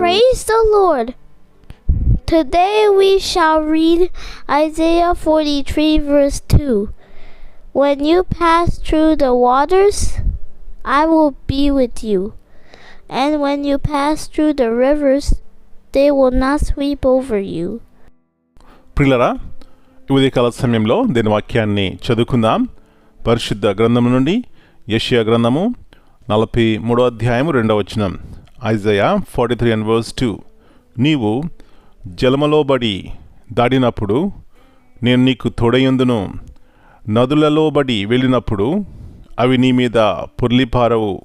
Praise the Lord. Today we shall read Isaiah 43, verse 2. When you pass through the waters, I will be with you. And when you pass through the rivers, they will not sweep over you. ప్రిలరా ఈ ఉదయకాల సమయంలో దీని వాక్యాన్ని చదువుకుందాం పరిశుద్ధ గ్రంథము నుండి యషియా గ్రంథము నలభై మూడో అధ్యాయం రెండవ వచనం Isaiah forty three and verse two. నీవు జలములోబడి దాడినప్పుడు నేను నీకు తోడయందును నదులలోబడి వెళ్ళినప్పుడు అవి నీ మీద పొర్లిపారవు.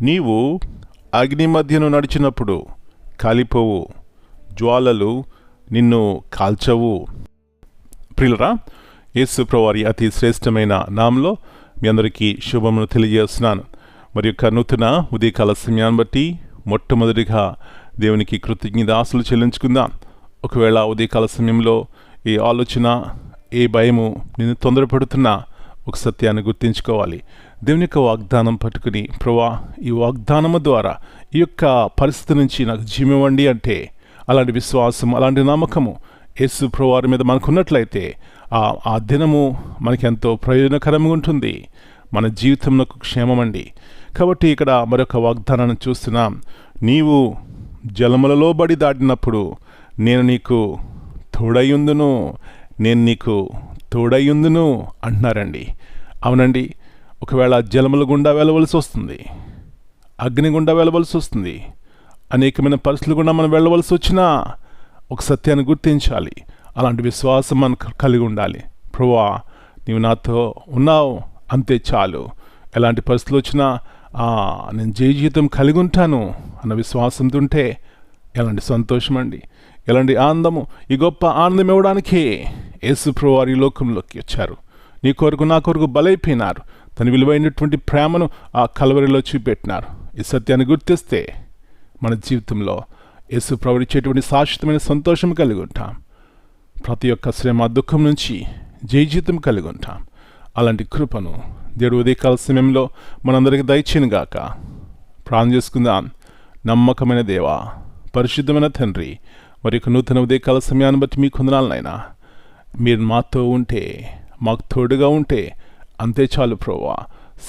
నీవు అగ్ని మధ్యను నడిచినప్పుడు కాలిపోవు. జ్వాలలు నిన్ను కాల్చవు. ప్రియులరా యేసుప్రవారి అతి శ్రేష్టమైన నామంలో మీ అందరికీ శుభమును తెలియజేస్తున్నాను. మరి యొక్క నూతన ఉదయకాల సమయాన్ని బట్టి మొట్టమొదటిగా దేవునికి కృతజ్ఞతాసులు చెల్లించుకుందాం. ఒకవేళ ఉదయకాల సమయంలో ఏ ఆలోచన ఏ భయము నిన్ను తొందరపడుతున్నా ఒక సత్యాన్ని గుర్తించుకోవాలి. దేవుని యొక్క వాగ్దానం పట్టుకుని ప్రభా ఈ వాగ్దానము ద్వారా ఈ యొక్క పరిస్థితి నుంచి నాకు జీవివ్వండి అంటే అలాంటి విశ్వాసం అలాంటి నమ్మకము యేసు ప్రవారి మీద మనకున్నట్లయితే ఆ ఆ దినము మనకెంతో ప్రయోజనకరంగా ఉంటుంది. మన జీవితంలో క్షేమం అండి కాబట్టి ఇక్కడ మరొక వాగ్దానాన్ని చూస్తున్నాం. నీవు జలములలో బడి దాటినప్పుడు నేను నీకు తోడయుందును నేను నీకు తోడయుందును అంటున్నారండి. అవునండి ఒకవేళ జలముల గుండా వెళ్ళవలసి వస్తుంది అగ్ని గుండా వెళ్ళవలసి వస్తుంది అనేకమైన పరిస్థితులు గుండా మనం వెళ్ళవలసి వచ్చినా ఒక సత్యాన్ని గుర్తించాలి అలాంటి విశ్వాసం మనకు కలిగి ఉండాలి. ప్రభువా నీవు నాతో ఉన్నావు అంతే చాలు. ఎలాంటి పరిస్థితులు వచ్చినా నేను జయ జీవితం కలిగి ఉంటాను అన్న విశ్వాసంతో ఉంటే ఎలాంటి సంతోషం అండి ఎలాంటి ఆనందము ఈ గొప్ప ఆనందం ఇవ్వడానికి యేసుప్రభు వారి లోకంలోకి వచ్చారు. నీ కొరకు నా కొరకు బలైపోయినారు. తన విలువైనటువంటి ప్రేమను ఆ కలవరిలో చూపెట్టినారు. ఈ సత్యాన్ని గుర్తిస్తే మన జీవితంలో యేసు ప్రవరించేటువంటి శాశ్వతమైన సంతోషం కలిగి ఉంటాం. ప్రతి ఒక్క శ్రమ దుఃఖం నుంచి జయజీతం కలిగి ఉంటాం. అలాంటి కృపను దేవుడు ఉదయకాల సమయంలో మనందరికీ దయచేను గాక. ప్రాణం చేసుకుందాం. నమ్మకమైన దేవా పరిశుద్ధమైన తండ్రి మరి యొక్క నూతన ఉదయకాల సమయాన్ని బట్టి మీ కొందనాలనైనా మీరు మాతో ఉంటే మాకు తోడుగా ఉంటే అంతే చాలు ప్రోవా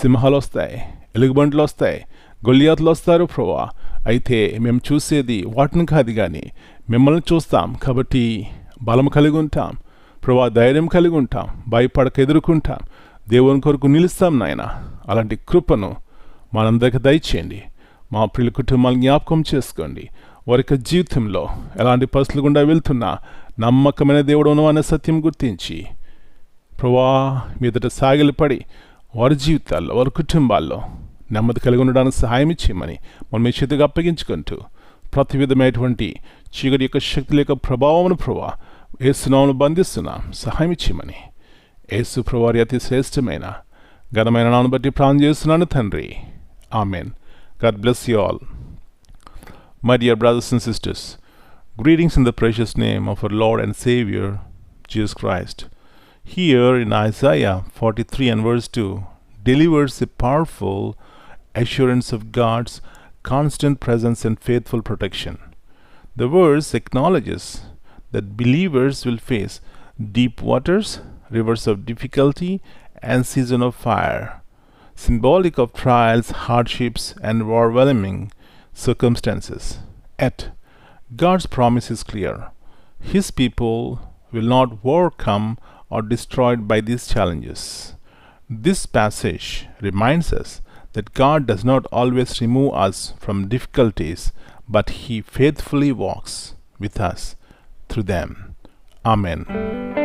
సింహాలు వస్తాయి ఎలుగుబంట్లు వస్తాయి గొల్లియాతులు వస్తారు ప్రోవా అయితే మేము చూసేది వాటిని కాదు కానీ మిమ్మల్ని చూస్తాం కాబట్టి బలం కలిగి ఉంటాం. ప్రభా ధైర్యం కలిగి ఉంటాం. భయపడక ఎదుర్కొంటాం. దేవుని కొరకు నిలుస్తాం నాయన. అలాంటి కృపను మనందరికి దయచేయండి. మా ప్రియుల కుటుంబాలను జ్ఞాపకం చేసుకోండి. వారి యొక్క జీవితంలో ఎలాంటి పరిస్థితులు గుండా వెళ్తున్నా నమ్మకమైన దేవుడు అనే సత్యం గుర్తించి ప్రభా మీదట సాగిలపడి వారి జీవితాల్లో వారి కుటుంబాల్లో నెమ్మది కలిగి ఉండడానికి సహాయం ఇచ్చేయమని మనం మీ చేతిగా అప్పగించుకుంటూ ప్రతి విధమైనటువంటి చీకటి యొక్క శక్తుల యొక్క ప్రభావమును ప్రభా ఏసునామను బంధిస్తున్నాం. సహాయం ఇచ్చేయమని యేసు ప్రభువారి అతి శ్రేష్టమైన ఘనమైన నాను బట్టి ప్రాణం చేస్తున్నాను తండ్రి amen God bless you all My dear brothers and sisters, greetings in the precious name of our Lord and Savior, Jesus Christ. Here in Isaiah 43 and verse 2 delivers a powerful assurance of God's constant presence and faithful protection. The verse acknowledges that believers will face deep waters, rivers of difficulty, and season of fire, symbolic of trials, hardships, and overwhelming circumstances. Yet, God's promise is clear. His people will not overcome or destroyed by these challenges. This passage reminds us that God does not always remove us from difficulties, but He faithfully walks with us through them. Amen.